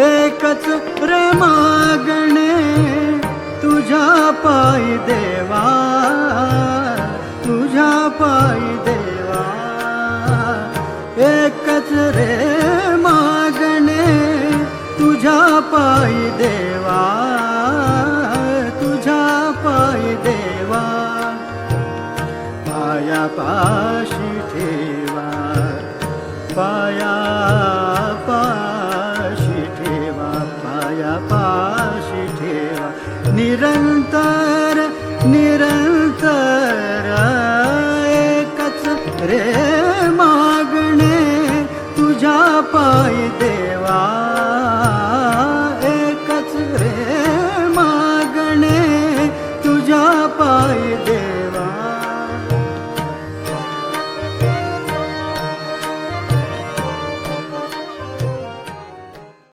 एकच रे मागणे तुझ्या पायी देवा तुझ्या पायी देवा. एकच रे मागणे तुझ्या पायी देवा तुझ्या पायी देवा. पाया पाशी ठेवा पाया निरंतर निरंतर एकच रे मागणे तुझ्या पाय देवा.